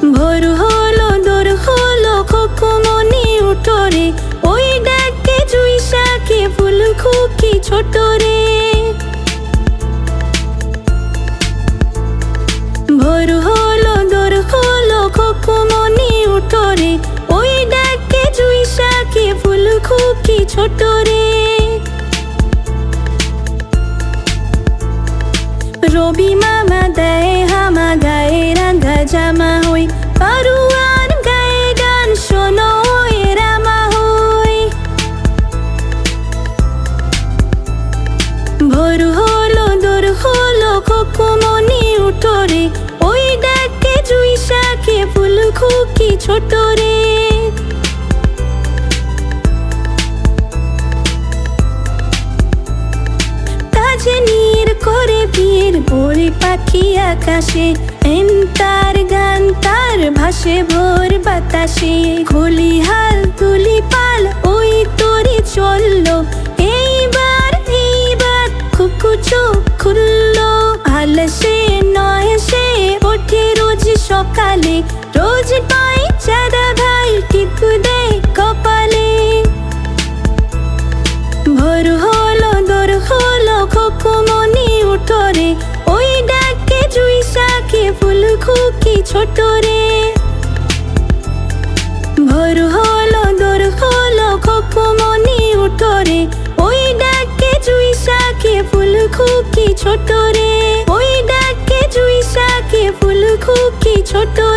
ভোর হলো, দোর হলো, খোকুমনি উঠোরে ওই ডাকে জুই শাকে ফুল খুকি ছোট রে। ভোর হলো, দোর হলো, খোকুমনি উঠোরে ওই ডাকে জুই শাকে ফুল খুকি ছোট রে। রবি মামা দেয় হামা গায়ে রাঙা জামা খোকুমনি উঠোরে করে বীর বড়ি পাখি আকাশে এন তার গান তার ভাসে ভোর বাতাসে। খুলি হাল তুলি পাল ওই তোরে চলল সকালে, রোজ পাই চাঁদা ভাই টিপু দেয় কপালে। ভোর হলো, দোর হলো, খোকুমনি উঠোরে, ওই ডাকে জুই শাকে, ফুল খুকি ছোট রে ভোর হলো, দোর হলো, খোকুমনি উঠোরে, ওই ডাকে জুই শাকে, ফুল খুকি ছোট রে ওই ছোট রে